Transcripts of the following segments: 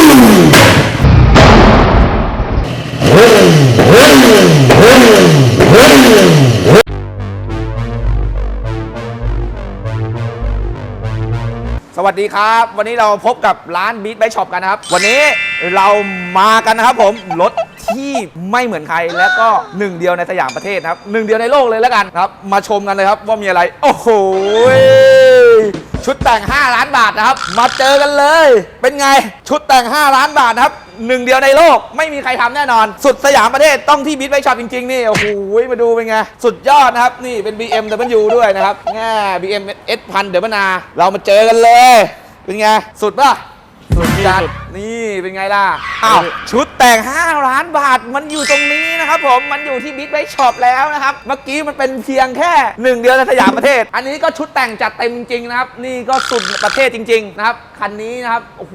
สวัสดีครับ วันนี้เราพบกับร้านบีทไบช็อปกันนะครับ วันนี้เรามากันนะครับผมรถที่ไม่เหมือนใครและก็หนึ่งเดียวในสยามประเทศนะครับหนึ่งเดียวในโลกเลยแล้วกันครับ มาชมกันเลยครับว่ามีอะไร โอ้โห ชุดแต่ง 5 ล้านบาทนะครับ มาเจอกันเลย เป็นไง ชุดแต่ง 5 ล้านบาทนะครับหนึ่งเดียวในโลกไม่มีใครทำแน่นอน สุดสยามประเทศต้องที่บีทไบช็อปจริง ๆ นี่ โอ้โห มาดูเป็นไง สุดยอดนะครับ นี่เป็น BMW ด้วยนะครับแง่ BM S พันเดี๋ยวมานา เรามาเจอกันเลย เป็นไง สุดป่ะ สุดที่จัดสุดนี่เป็นไงล่ะ อ้าว ชุดแต่ง 5 ล้านบาท มันอยู่ตรงนี้นะครับผม มันอยู่ที่บิ๊กไบช็อปแล้วนะครับ เมื่อกี้มันเป็นเพียงแค่ 1 เดือนในสยามประเทศ อันนี้ก็ชุดแต่งจัดเต็มจริงๆนะครับ นี่ก็สุดประเทศจริง ๆ นะครับ คันนี้นะครับ โอ้โห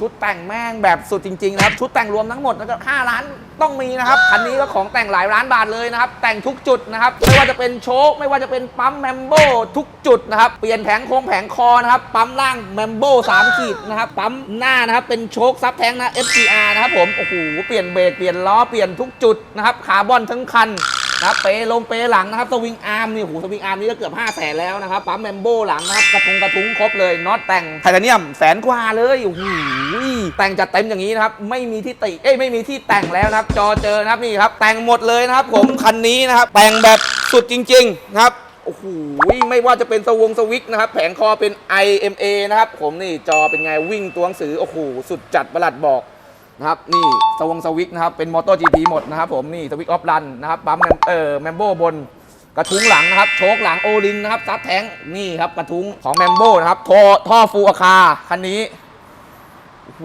ชุดแต่งแม่งแบบสุดจริง ๆ นะครับ ชุดแต่งรวมทั้งหมดแล้วก็5ล้านต้องมีนะครับ คันนี้ก็ของแต่งหลายล้านบาทเลยนะครับ แต่งทุกจุดนะครับ ไม่ว่าจะเป็นโชค ไม่ว่าจะเป็นปั๊มแมมโบทุกจุดนะครับ เปลี่ยนแผงโค้งแผงคอนะครับ ปั๊มล่างแมมโบ3ขีดนะครับ ปั๊มหน้านะครับเป็นโชคซับแท้งนะ FCR นะครับผม โอ้โห เปลี่ยนเบรกเปลี่ยนล้อเปลี่ยนทุกจุดนะครับคาร์บอนทั้งคันนะครับเปลงเปหลังนะครับสวิงอาร์มนี่โอ้โหสวิงอาร์มนี่ก็เกือบ5 0 0แสนแล้วนะครับปั๊มแมมโบหลังนะครับกระทุงกระทุ้งครบเลยน็อตแต่งไทเทเนียมแสนกว่าเลยโอ้โหแต่งจัดเต็มอย่างนี้นะครับไม่มีที่ติเอ้ยไม่มีที่แต่งแล้วนะครับจอเจอนะครับนี่ครับแต่งหมดเลยนะครับผมคันนี้นะครับแต่งแบบสุดจริงๆนะครับ โอ้โหไม่ว่าจะเป็นสวงสวิกนะครับ แผงคอเป็น IMA นะครับ ผมนี่จอเป็นไงวิ่งตัวหนังสือ โอ้โห สุดจัดประหลัดบอกนะครับ นี่สวงสวิกนะครับ เป็นมอเตอร์ GP หมดนะครับผมนี่สวิกออฟรันนะครับปั๊มแมเออแมมโบบนกระทุ้งหลังนะครับ โชคหลังโอลินนะครับซับแทงนี่ครับกระทุ้งของแมมโบนะครับท่อท่อฟูอาคาคันนี้ โอ้โห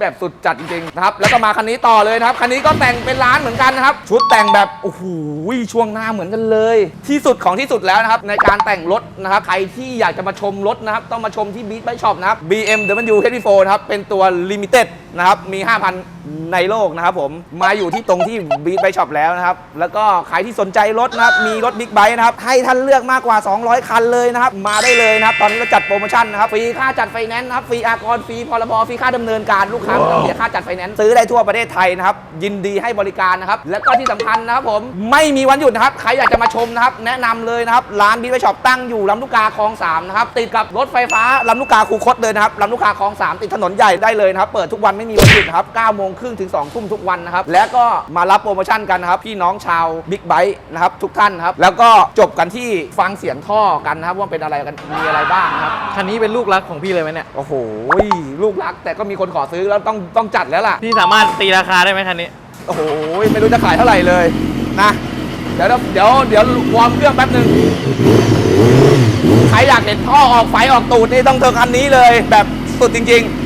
แบบสุดจัดจริงๆนะครับ แล้วก็มาคันนี้ต่อเลยนะครับ คันนี้ก็แต่งเป็นร้านเหมือนกันนะครับ ชุดแต่งแบบ โอ้โหช่วงหน้าเหมือนกันเลย ที่สุดของที่สุดแล้วนะครับ ในการแต่งรถนะครับ ใครที่อยากจะมาชมรถนะครับ ต้องมาชมที่บีทไบช็อปนะครับ BMW HD4 นะครับ เป็นตัว Limited นะครับมี 5,000 ในโลกนะครับผมมาอยู่ที่ตรงที่บีทไบช็อปแล้วนะครับ แล้วก็ใครที่สนใจรถนะครับ มีรถบิ๊กไบค์นะครับ ให้ท่านเลือกมากกว่า 200 คันเลยนะครับ มาได้เลยนะครับ ตอนนี้เราจัดโปรโมชั่นนะครับ ฟรีค่าจัดไฟแนนซ์นะครับ ฟรีอากร ฟรีพรบฟรีค่าดำเนินการลูกค้าไม่ต้องเสียค่าจัดไฟแนนซ์ซื้อได้ทั่วประเทศไทยนะครับ ยินดีให้บริการนะครับ แล้วก็ที่สำคัญนะครับผมไม่มีวันหยุดนะครับใครอยากจะมาชมนะครับแนะนำเลยนะครับร้านบีทไบช็อปตั้งอยู่ลำลูกกาคลองสามนะครับติดกับรถไฟฟ้าลำลูกกาคูคตเลยนะครับลำลูกกาคลองสามติดถนนใหญ่ได้เลยนะครับเปิดทุกวันไม่มีวันหยุดนะครับ9โมงครึ่งถึง2ทุ่มทุกวันนะครับ และก็มารับโปรโมชั่นกันนะครับ พี่น้องชาวบิ๊กไบค์นะครับทุกท่านนะครับ แล้วก็จบกันที่ฟังเสียงท่อกันนะครับ ว่าเป็นอะไรกัน มีอะไรบ้างนะครับ คันนี้เป็นลูกรักของพี่เลยไหมเนี่ย โอ้โห ลูกรัก แต่ก็มีคนขอซื้อแล้วต้องต้องจัดแล้วล่ะ พี่สามารถตีราคาได้ไหมคันนี้ โอ้โห ไม่รู้จะขายเท่าไหร่เลยนะ เดี๋ยวเดี๋ยวเดี๋ยววอร์มเครื่องแป๊บหนึ่งใครอยากเห็นท่อออกไฟออกตูดนี่ต้องเจอคันนี้เลย แบบสุดจริงๆโอ้โห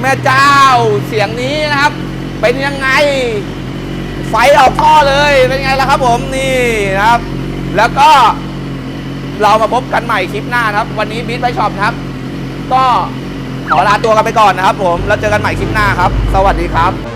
แม่เจ้าเสียงนี้นะครับ เป็นยังไง ไฟออกท่อเลยเป็นไงล่ะครับผมนี่นะครับ แล้วก็ เรามาพบกันใหม่คลิปหน้านะครับ วันนี้บิ๊ทไบช็อปครับ ก็ขอลาตัวกันไปก่อนนะครับผม แล้วเจอกันใหม่คลิปหน้าครับ สวัสดีครับ